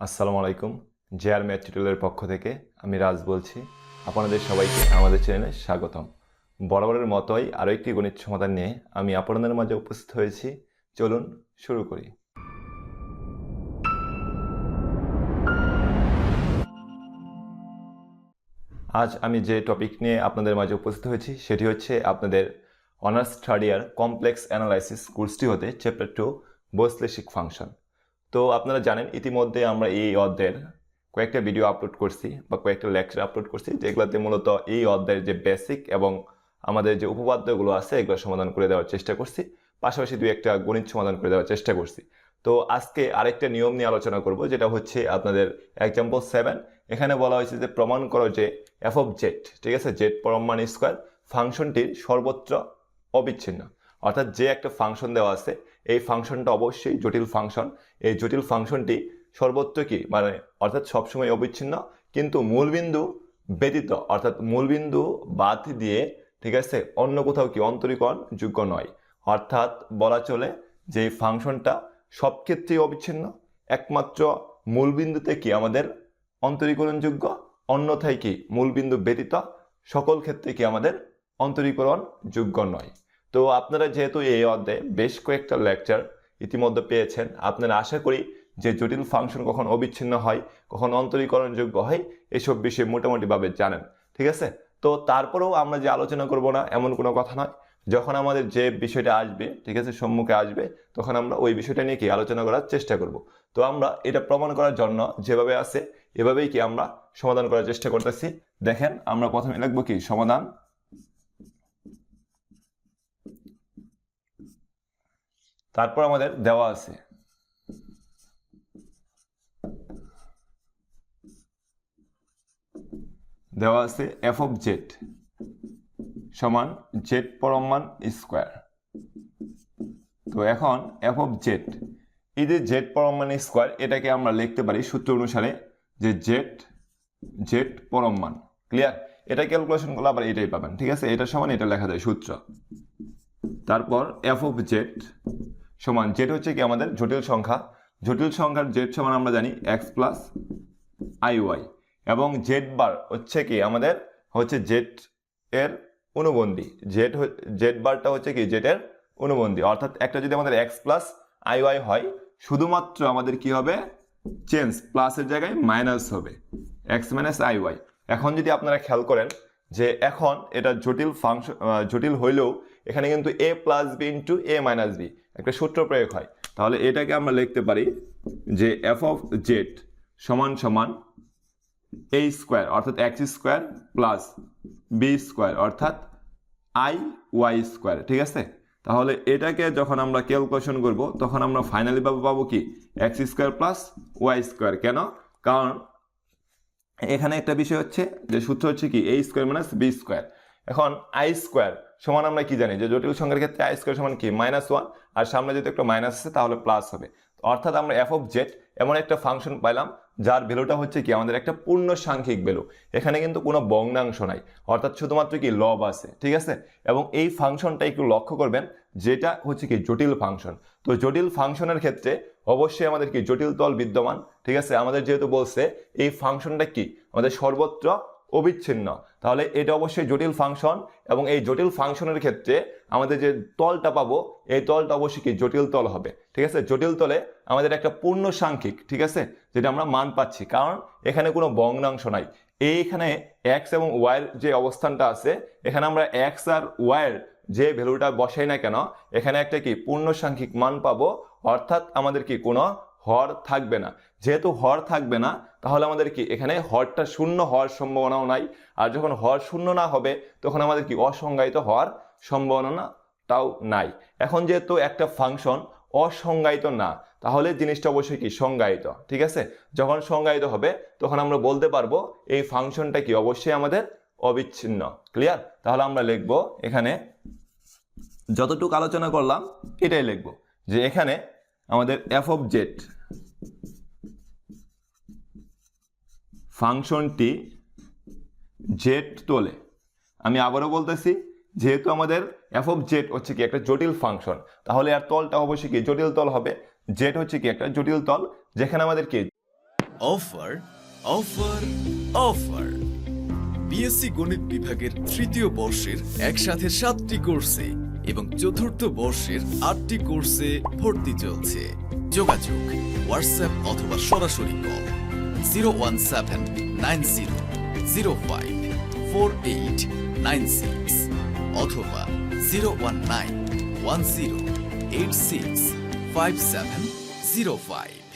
আসসালামু আলাইকুম, JR math টিউটোরিয়ালের পক্ষ থেকে আমি রাজ বলছি। আপনাদের সবাইকে আমাদের চ্যানেলে স্বাগতম। বরাবরের মতোই আরও একটি গণিত সমাধান নিয়ে আমি আপনাদের মাঝে উপস্থিত হয়েছি। চলুন শুরু করি। আজ আমি যে টপিক নিয়ে আপনাদের মাঝে উপস্থিত হয়েছি, সেটি হচ্ছে আপনাদের honours third year complex analysis কোর্সটি হতে চ্যাপ্টার টু বৈশ্লেষিক ফাংশন। তো আপনারা জানেন, ইতিমধ্যে আমরা এই অধ্যায়ের কয়েকটা ভিডিও আপলোড করছি বা কয়েকটা লেকচার আপলোড করছি, যেগুলোতে মূলত এই অধ্যায়ের যে বেসিক এবং আমাদের যে উপপাদ্যগুলো আছে, এগুলো সমাধান করে দেওয়ার চেষ্টা করছি। পাশাপাশি দুই একটা গণিত সমাধান করে দেওয়ার চেষ্টা করছি। তো আজকে আরেকটা নিয়ম নিয়ে আলোচনা করব, যেটা হচ্ছে আপনাদের এক্সাম্পল সেভেন এখানে বলা হয়েছে যে, প্রমাণ করো যে এফ অফ জেড ঠিক আছে? জেড পরমান স্কোয়ার ফাংশনটির সর্বত্র অবিচ্ছিন্ন। অর্থাৎ যে একটা ফাংশন দেওয়া আছে, এই ফাংশনটা অবশ্যই জটিল ফাংশন এই জটিল ফাংশনটি সর্বত্র কি? মানে অর্থাৎ সবসময় অবিচ্ছিন্ন, কিন্তু মূলবিন্দু ব্যতীত, অর্থাৎ মূলবিন্দু বাদ দিয়ে, ঠিক আছে, অন্য কোথাও কি? অন্তরীকরণ যোগ্য নয়। অর্থাৎ বলা চলে যে এই ফাংশনটা সব ক্ষেত্রেই অবিচ্ছিন্ন, একমাত্র মূলবিন্দুতে কি? আমাদের অন্তরীকরণযোগ্য, অন্যথায় কি? মূলবিন্দু ব্যতীত, সকল ক্ষেত্রে কি? আমাদের অন্তরীকরণ যোগ্য নয়। তো আপনারা যেহেতু এই অধ্যায়ে বেশ কয়েকটা লেকচার ইতিমধ্যে পেয়েছেন, আপনারা আশা করি যে জটিল ফাংশন কখন অবিচ্ছিন্ন হয়, কখন অন্তরীকরণযোগ্য হয়, এসব বিষয়ে মোটামুটিভাবে জানেন, ঠিক আছে? তো তারপরেও আমরা যে আলোচনা করব না, এমন কোনো কথা নয়। যখন আমাদের যে বিষয়টা আসবে, ঠিক আছে, সম্মুখে আসবে, তখন আমরা ওই বিষয়টা নিয়ে কি আলোচনা করার চেষ্টা করব। তো আমরা এটা প্রমাণ করার জন্য যেভাবে আছে, এভাবেই কি আমরা সমাধান করার চেষ্টা করতেছি। দেখেন, আমরা প্রথমে লিখব কি? সমাধান তারপর আমাদের দেওয়া আছে। দেওয়া আছে এফ অফ জেড সমান জেড পরমান স্কোয়ার। তো এখন এফ অফ জেড এই যে জেড পরমান স্কোয়ার, এটাকে আমরা লিখতে পারি সূত্র অনুসারে যে জেড জেড পরমান ক্লিয়ার এটা ক্যালকুলেশন করলে আবার এটাই পাবেন, ঠিক আছে? এটা সমান, এটা লেখা যায় সূত্র। তারপর এফ অফ জেড সমান জেড হচ্ছে কি আমাদের জটিল সংখ্যা। জটিল সংখ্যার জেড সমান আমরা জানি এক্স প্লাস আই ওয়াই এবং জেড বার হচ্ছে কি আমাদের হচ্ছে জেড এর অনুবন্ধী। জেড জেড বারটা হচ্ছে কি জেড এর অনুবন্ধী। অর্থাৎ একটা যদি আমাদের এক্স প্লাস আই ওয়াই হয়, শুধুমাত্র আমাদের কি হবে? চেঞ্জ প্লাসের জায়গায় মাইনাস হবে। এক্স মাইনাস আই ওয়াই এখন যদি আপনারা খেয়াল করেন যে এখন এটা জটিল ফাংশন জটিল হইলেও এখানে কিন্তু A plus B into A minus B একটা সূত্র প্রয়োগ হয়। তাহলে এটাকে আমরা লিখতে পারি যে এফ অফ জেড সমান সমান এ স্কোয়ার অর্থাৎ X square plus B square অর্থাৎ আই ওয়াই স্কোয়ার ঠিক আছে? তাহলে এটাকে যখন আমরা ক্যালকুলেশন করব, তখন আমরা ফাইনালি পাবো পাবো কি? X square plus Y square কেন? কারণ এখানে একটা বিষয় হচ্ছে, যে সূত্র হচ্ছে কি? A square minus B square এখন আই স্কোয়ার সমান আমরা কি জানি? যে জটিল সংখ্যার ক্ষেত্রে আই স্কোয়ার সমান কি? মাইনাস ওয়ান আর সামনে যদি একটা মাইনাস আছে তাহলে প্লাস হবে। অর্থাৎ আমরা এফ অফ জেড এমন একটা ফাংশন পাইলাম, যার ভ্যালুটা হচ্ছে কি? আমাদের একটা পূর্ণ সাংখ্যিক ভ্যালু এখানে কিন্তু কোনো ভগ্নাংশ নাই। অর্থাৎ শুধুমাত্র কি? লব আছে, ঠিক আছে? এবং এই ফাংশনটা একটু লক্ষ্য করবেন, যেটা হচ্ছে কি? জটিল ফাংশন তো জটিল ফাংশনের ক্ষেত্রে অবশ্যই আমাদের কি? জটিল তল বিদ্যমান, ঠিক আছে? আমাদের যেহেতু বলছে, এই ফাংশনটা কি? আমাদের সর্বত্র অবিচ্ছিন্ন। তাহলে এটা অবশ্যই জটিল ফাংশন এবং এই জটিল ফাংশনের ক্ষেত্রে আমাদের যে তলটা পাবো, এই তলটা অবশ্যই কি? জটিল তল হবে। ঠিক আছে? জটিল তলে আমাদের একটা পূর্ণ সাংখ্যিক, ঠিক আছে? যেটা আমরা মান পাচ্ছি। কারণ এখানে কোনো ভগ্নাংশ নাই। এইখানে এক্স এবং ওয়াইয়ের যে অবস্থানটা আছে, এখানে আমরা এক্স আর ওয়াইয়ের যে ভ্যালুটা বসাই না কেন, এখানে একটা কি? পূর্ণ সাংখ্যিক মান পাবো। অর্থাৎ আমাদের কি? কোনো হর থাকবে না। যেহেতু হর থাকবে না, তাহলে আমাদের কি, এখানে হরটা শূন্য হওয়ার সম্ভাবনাও নাই। আর যখন হর শূন্য না হবে, তখন আমাদের কি, অসংজ্ঞায়িত হওয়ার সম্ভাবনাটাও নাই। এখন যেহেতু একটা ফাংশন অসংজ্ঞায়িত না, তাহলে জিনিসটা অবশ্যই কি, সংজ্ঞায়িত, ঠিক আছে? যখন সংজ্ঞায়িত হবে, তখন আমরা বলতে পারব, এই ফাংশনটা কি, অবশ্যই আমাদের অবিচ্ছিন্ন। ক্লিয়ার? তাহলে আমরা লিখব এখানে, যতটুকু আলোচনা করলাম, এটাই লিখব। যে এখানে আমাদের এফ অফ জেড ফাংশনটি জেড তোলে। আমি আবারও বলতেছি, যেহেতু আমাদের এফ অফ জেড হচ্ছে কি একটা জটিল ফাংশন, তাহলে আর তলটা অবশ্যই কি জটিল তল হবে? জেড হচ্ছে কি একটা জটিল তল, যেখানে আমাদের কি? অফার অফার অফার বিএসসি গণিত বিভাগের তৃতীয় বর্ষের একসাথে সাতটি কোর্সে এবং চতুর্থ বর্ষের আটটি কোর্সে ভর্তি চলছে। যোগাযোগ, হোয়াটসঅ্যাপ অথবা সরাসরি call. Zero one seven nine zero zero five four eight nine six অথবা zero one nine one zero eight six five seven zero five